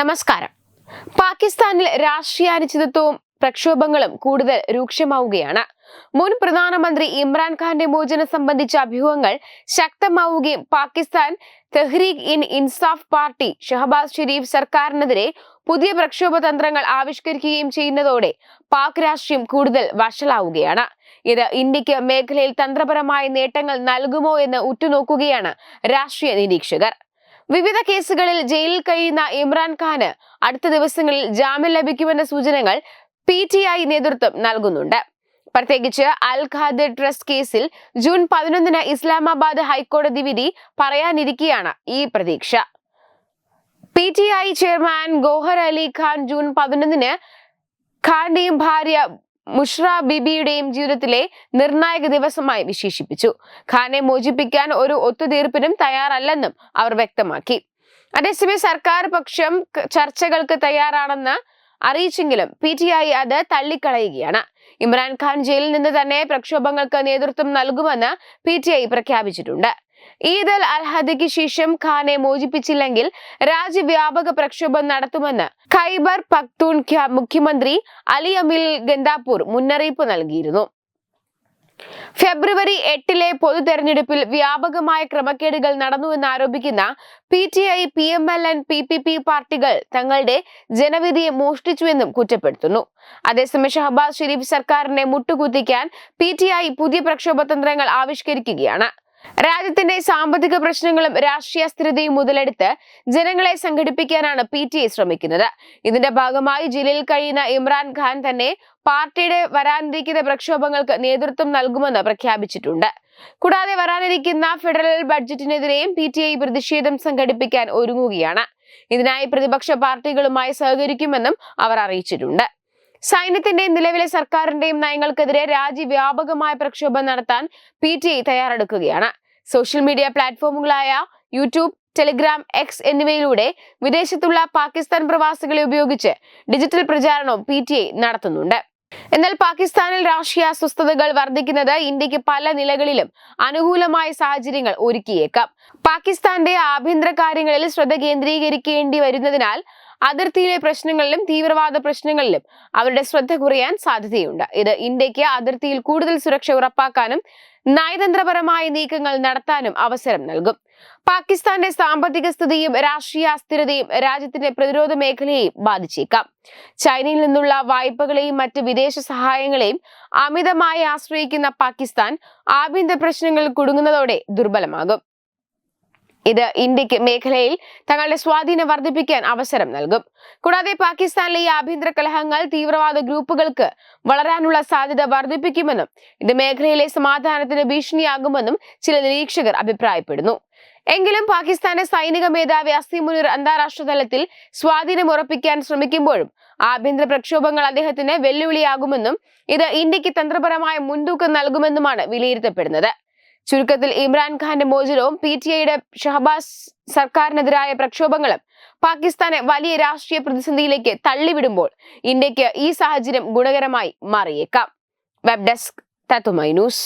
നമസ്കാരം. പാകിസ്ഥാനിൽ രാഷ്ട്രീയ അനിശ്ചിതത്വവും പ്രക്ഷോഭങ്ങളും കൂടുതൽ രൂക്ഷമാവുകയാണ്. മുൻ പ്രധാനമന്ത്രി ഇമ്രാൻഖാന്റെ മോചനം സംബന്ധിച്ച അഭ്യൂഹങ്ങൾ ശക്തമാവുകയും പാകിസ്ഥാൻ തെഹ്രീഖ് ഇൻ ഇൻസാഫ് പാർട്ടി ഷഹബാസ് ഷെരീഫ് സർക്കാരിനെതിരെ പുതിയ പ്രക്ഷോഭ തന്ത്രങ്ങൾ ആവിഷ്കരിക്കുകയും ചെയ്യുന്നതോടെ പാക് രാഷ്ട്രീയം കൂടുതൽ വഷളാവുകയാണ്. ഇത് ഇന്ത്യയ്ക്ക് മേഖലയിൽ തന്ത്രപരമായ നേട്ടങ്ങൾ നൽകുമോ എന്ന് ഉറ്റുനോക്കുകയാണ് രാഷ്ട്രീയ നിരീക്ഷകർ. വിവിധ കേസുകളിൽ ജയിലിൽ കഴിയുന്ന ഇമ്രാൻഖാന് അടുത്ത ദിവസങ്ങളിൽ ജാമ്യം ലഭിക്കുമെന്ന സൂചനകൾ പി ടി ഐ നേതൃത്വം നൽകുന്നുണ്ട്. പ്രത്യേകിച്ച് അൽ ഖാദിർ ട്രസ്റ്റ് കേസിൽ ജൂൺ പതിനൊന്നിന് ഇസ്ലാമാബാദ് ഹൈക്കോടതി വിധി പറയാനിരിക്കെയാണ് ഈ പ്രതീക്ഷ. P T I chairman Gohar Ali Khan June പതിനൊന്നിന് ഖാന്റെയും ഭാര്യ മുഷ്ര ബിബിയുടെയും ജീവിതത്തിലെ നിർണായക ദിവസമായി വിശേഷിപ്പിച്ചു. ഖാനെ മോചിപ്പിക്കാൻ ഒരു ഒത്തുതീർപ്പിനും തയ്യാറല്ലെന്നും അവർ വ്യക്തമാക്കി. അതേസമയം സർക്കാർ പക്ഷം ചർച്ചകൾക്ക് തയ്യാറാണെന്ന് അറിയിച്ചെങ്കിലും പി ടി ഐ അത് തള്ളിക്കളയുകയാണ്. ഇമ്രാൻഖാൻ ജയിലിൽ നിന്ന് തന്നെ പ്രക്ഷോഭങ്ങൾക്ക് നേതൃത്വം നൽകുമെന്ന് പി ടി ഐ പ്രഖ്യാപിച്ചിട്ടുണ്ട്. ഈദ് അൽ അൽഹദയ്ക്ക് ശേഷം ഖാനെ മോചിപ്പിച്ചില്ലെങ്കിൽ രാജ്യവ്യാപക പ്രക്ഷോഭം നടത്തുമെന്ന് ഖൈബർ പക്തൂൺഖ്യ മുഖ്യമന്ത്രി അലി അമിൽ ഗന്ദാപൂർ മുന്നറിയിപ്പ് നൽകിയിരുന്നു. ഫെബ്രുവരി എട്ടിലെ പൊതു തെരഞ്ഞെടുപ്പിൽ വ്യാപകമായ ക്രമക്കേടുകൾ നടന്നുവെന്ന് ആരോപിക്കുന്ന P T I P M L N P P P പാർട്ടികൾ തങ്ങളുടെ ജനവിധിയെ മോഷ്ടിച്ചുവെന്നും കുറ്റപ്പെടുത്തുന്നു. അതേസമയം ഷഹബാസ് ഷെരീഫ് സർക്കാരിനെ മുട്ടുകുത്തിക്കാൻ പി ടി ഐ പുതിയ പ്രക്ഷോഭ തന്ത്രങ്ങൾ ആവിഷ്കരിക്കുകയാണ്. രാജ്യത്തിന്റെ സാമ്പത്തിക പ്രശ്നങ്ങളും രാഷ്ട്രീയ സ്ഥിരതയും മുതലെടുത്ത് ജനങ്ങളെ സംഘടിപ്പിക്കാനാണ് പി ടി ഐ ശ്രമിക്കുന്നത്. ഇതിന്റെ ഭാഗമായി ജില്ലയിൽ കഴിയുന്ന ഇമ്രാൻഖാൻ തന്നെ പാർട്ടിയുടെ വരാനിരിക്കുന്ന പ്രക്ഷോഭങ്ങൾക്ക് നേതൃത്വം നൽകുമെന്ന് പ്രഖ്യാപിച്ചിട്ടുണ്ട്. കൂടാതെ വരാനിരിക്കുന്ന ഫെഡറൽ ബഡ്ജറ്റിനെതിരെയും പി ടി ഐ പ്രതിഷേധം സംഘടിപ്പിക്കാൻ ഒരുങ്ങുകയാണ്. ഇതിനായി പ്രതിപക്ഷ പാർട്ടികളുമായി സഹകരിക്കുമെന്നും അവർ അറിയിച്ചിട്ടുണ്ട്. സൈന്യത്തിന്റെയും നിലവിലെ സർക്കാരിന്റെയും നയങ്ങൾക്കെതിരെ രാജ്യവ്യാപകമായ പ്രക്ഷോഭം നടത്താൻ പി ടി ഐ തയ്യാറെടുക്കുകയാണ്. സോഷ്യൽ മീഡിയ പ്ലാറ്റ്ഫോമുകളായ യൂട്യൂബ് ടെലിഗ്രാം എക്സ് എന്നിവയിലൂടെ വിദേശത്തുള്ള പാകിസ്ഥാൻ പ്രവാസികളെ ഉപയോഗിച്ച് ഡിജിറ്റൽ പ്രചാരണവും പി ടി ഐ നടത്തുന്നുണ്ട്. എന്നാൽ പാകിസ്ഥാനിൽ രാഷ്ട്രീയ അസ്വസ്ഥതകൾ വർദ്ധിക്കുന്നത് ഇന്ത്യയ്ക്ക് പല നിലകളിലും അനുകൂലമായ സാഹചര്യങ്ങൾ ഒരുക്കിയേക്കാം. പാകിസ്ഥാന്റെ ആഭ്യന്തര കാര്യങ്ങളിൽ ശ്രദ്ധ കേന്ദ്രീകരിക്കേണ്ടി വരുന്നതിനാൽ അതിർത്തിയിലെ പ്രശ്നങ്ങളിലും തീവ്രവാദ പ്രശ്നങ്ങളിലും അവരുടെ ശ്രദ്ധ കുറയാൻ സാധ്യതയുണ്ട്. ഇത് ഇന്ത്യയ്ക്ക് അതിർത്തിയിൽ കൂടുതൽ സുരക്ഷ ഉറപ്പാക്കാനും നയതന്ത്രപരമായ നീക്കങ്ങൾ നടത്താനും അവസരം നൽകും. പാകിസ്ഥാന്റെ സാമ്പത്തിക സ്ഥിതിയും രാഷ്ട്രീയ അസ്ഥിരതയും രാജ്യത്തിന്റെ പ്രതിരോധ മേഖലയെയും ബാധിച്ചേക്കാം. ചൈനയിൽ നിന്നുള്ള വായ്പകളെയും മറ്റ് വിദേശ സഹായങ്ങളെയും അമിതമായി ആശ്രയിക്കുന്ന പാകിസ്ഥാൻ ആഭ്യന്തര പ്രശ്നങ്ങൾ കുടുങ്ങുന്നതോടെ ദുർബലമാകും. ഇത് ഇന്ത്യയ്ക്ക് മേഖലയിൽ തങ്ങളുടെ സ്വാധീനം വർദ്ധിപ്പിക്കാൻ അവസരം നൽകും. കൂടാതെ പാകിസ്ഥാനിലെ ഈ ആഭ്യന്തര കലഹങ്ങൾ തീവ്രവാദ ഗ്രൂപ്പുകൾക്ക് വളരാനുള്ള സാധ്യത വർദ്ധിപ്പിക്കുമെന്നും ഇത് മേഖലയിലെ സമാധാനത്തിന് ഭീഷണിയാകുമെന്നും ചില നിരീക്ഷകർ അഭിപ്രായപ്പെടുന്നു. എങ്കിലും പാകിസ്ഥാന്റെ സൈനിക മേധാവി അസീം മുനീർ അന്താരാഷ്ട്ര തലത്തിൽ സ്വാധീനം ഉറപ്പിക്കാൻ ശ്രമിക്കുമ്പോഴും ആഭ്യന്തര പ്രക്ഷോഭങ്ങൾ അദ്ദേഹത്തിന് വെല്ലുവിളിയാകുമെന്നും ഇത് ഇന്ത്യയ്ക്ക് തന്ത്രപരമായ മുൻതൂക്കം നൽകുമെന്നുമാണ് വിലയിരുത്തപ്പെടുന്നത്. ചുരുക്കത്തിൽ ഇമ്രാൻഖാന്റെ മോചനവും പി ടി ഐയുടെ ഷഹബാസ് സർക്കാരിനെതിരായ പ്രക്ഷോഭങ്ങളും പാകിസ്ഥാനെ വലിയ രാഷ്ട്രീയ പ്രതിസന്ധിയിലേക്ക് തള്ളിവിടുമ്പോൾ ഇന്ത്യയ്ക്ക് ഈ സാഹചര്യം ഗുണകരമായി മാറിയേക്കാം. വെബ് ഡെസ്ക് തത്തുമൈ ന്യൂസ്.